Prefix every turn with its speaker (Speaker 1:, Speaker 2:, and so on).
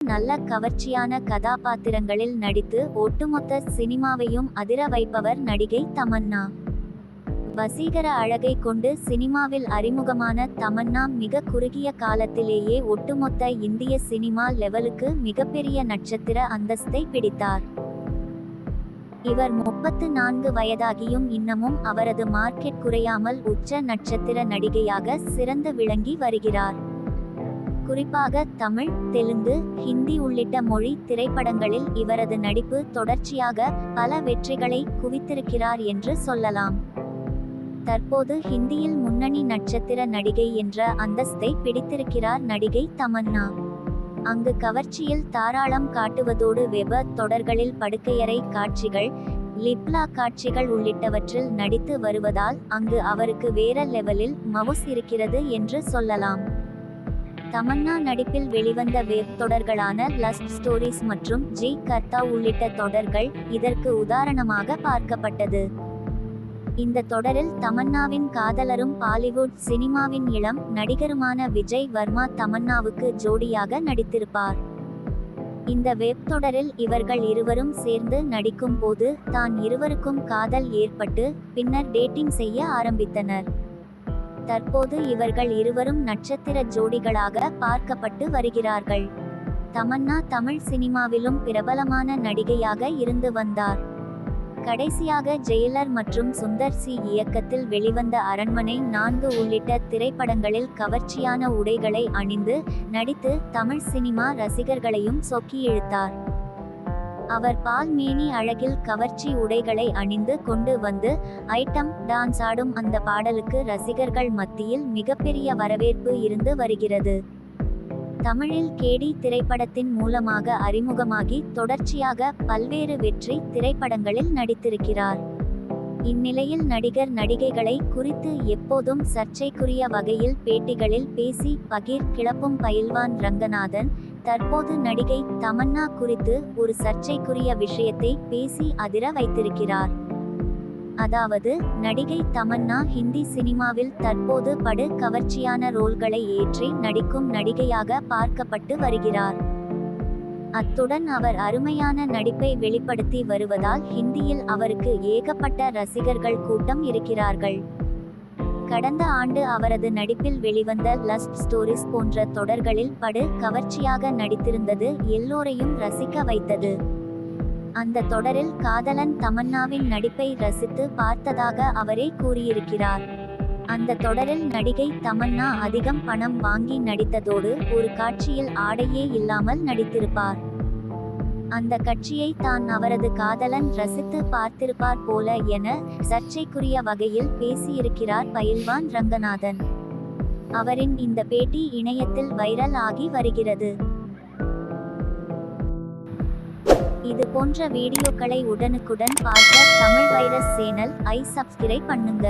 Speaker 1: நல்ல கவர்ச்சியான கதாபாத்திரங்களில் நடித்து ஒட்டுமொத்த சினிமாவையும் அதிர வைப்பவர் நடிகை தமன்னா. வசீகர அழகை கொண்டு சினிமாவில் அறிமுகமான தமன்னா மிக குறுகிய காலத்திலேயே ஒட்டுமொத்த இந்திய சினிமா லெவலுக்கு மிகப்பெரிய நட்சத்திர அந்தஸ்தை பிடித்தார். இவர் முப்பத்து நான்கு வயதாகியும் இன்னமும் அவரது மார்க்கெட் குறையாமல் உச்ச நட்சத்திர நடிகையாக சிறந்து விளங்கி வருகிறார். குறிப்பாக தமிழ் தெலுங்கு ஹிந்தி உள்ளிட்ட மொழி திரைப்படங்களில் இவரது நடிப்பு தொடர்ச்சியாக பல வெற்றிகளை குவித்திருக்கிறார் என்று சொல்லலாம். தற்போது ஹிந்தியில் முன்னணி நட்சத்திர நடிகை என்ற அந்தஸ்தை பிடித்திருக்கிறார் நடிகை தமன்னா. அங்கு கவர்ச்சியில் தாராளம் காட்டுவதோடு வெப தொடர்களில் படுக்கையறை காட்சிகள் லிப்லா காட்சிகள் உள்ளிட்டவற்றில் நடித்து வருவதால் அங்கு அவருக்கு வேற லெவலில் மவுஸ் இருக்கிறது என்று சொல்லலாம். தமன்னா நடிப்பில் வெளிவந்த வெப் தொடர்களான லஸ்ட் ஸ்டோரிஸ் மற்றும் ஜி கர்த்தா உள்ளிட்ட தொடர்கள் இதற்கு உதாரணமாக பார்க்கப்பட்டது. இந்த தொடரில் தமன்னாவின் காதலரும் பாலிவுட் சினிமாவின் இளம் நடிகருமான விஜய் வர்மா தமன்னாவுக்கு ஜோடியாக நடித்திருப்பார். இந்த வெப் தொடரில் இவர்கள் இருவரும் சேர்ந்து நடிக்கும் போது தான் இருவருக்கும் காதல் ஏற்பட்டு பின்னர் டேட்டிங் செய்ய ஆரம்பித்தனர். தற்போது இவர்கள் இருவரும் நட்சத்திர ஜோடிகளாக பார்க்கப்பட்டு வருகிறார்கள். தமன்னா தமிழ் சினிமாவிலும் பிரபலமான நடிகையாக இருந்து வந்தார். கடைசியாக ஜெயிலர் மற்றும் சுந்தர் சி இயக்கத்தில் வெளிவந்த அரண்மனை நான்கு உள்ளிட்ட திரைப்படங்களில் கவர்ச்சியான உடைகளை அணிந்து நடித்து தமிழ் சினிமா ரசிகர்களையும் சொக்கி இழுத்தார். அவர் பால்மேனி அழகில் கவர்ச்சி உடைகளை அணிந்து கொண்டு வந்து ஐட்டம் டான்ஸ் ஆடும் அந்த பாடலுக்கு ரசிகர்கள் மத்தியில் மிகப்பெரிய வரவேற்பு இருந்து வருகிறது. தமிழில் கேடி திரைப்படத்தின் மூலமாக அறிமுகமாகி தொடர்ச்சியாக பல்வேறு வெற்றி திரைப்படங்களில் நடித்திருக்கிறார். இந்நிலையில் நடிகர் நடிகைகளை குறித்து எப்போதும் சர்ச்சைக்குரிய வகையில் பேட்டிகளில் பேசி பகீர் கிளப்பும் பயில்வான் ரங்கநாதன் தற்போது நடிகை தமன்னா குறித்து ஒரு சர்ச்சைக்குரிய விஷயத்தை பேசி அதிர வைத்திருக்கிறார். அதாவது நடிகை தமன்னா ஹிந்தி சினிமாவில் தற்போது படு கவர்ச்சியான ரோல்களை ஏற்றி நடிக்கும் நடிகையாக பார்க்கப்பட்டு வருகிறார். அத்துடன் அவர் அருமையான நடிப்பை வெளிப்படுத்தி வருவதால் ஹிந்தியில் அவருக்கு ஏகப்பட்ட ரசிகர்கள் கூட்டம் இருக்கிறார்கள். கடந்த ஆண்டு அவரது நடிப்பில் வெளிவந்த லஸ்ட் ஸ்டோரிஸ் போன்ற தொடர்களில் படு கவர்ச்சியாக நடித்திருந்தது எல்லோரையும் ரசிக்க வைத்தது. அந்த தொடரில் காதலன் தமன்னாவின் நடிப்பை ரசித்து பார்த்ததாக அவரே கூறியிருக்கிறார். அந்த தொடரில் நடிகை தமன்னா அதிகம் பணம் வாங்கி நடித்ததோடு ஒரு காட்சியில் ஆடையே இல்லாமல் நடித்திருப்பார். அந்த கட்சியை தான் அவரது காதலன் ரசித்து பார்த்திருப்பார் போல என சர்ச்சைக்குரிய வகையில் பேசியிருக்கிறார் பயில்வான் ரங்கநாதன். அவரின் இந்த பேட்டி இணையத்தில் வைரல் ஆகி வருகிறது. இது போன்ற வீடியோக்களை உடனுக்குடன் பார்க்க தமிழ் வைரஸ் சேனல் ஐ சப்ஸ்கிரைப் பண்ணுங்க.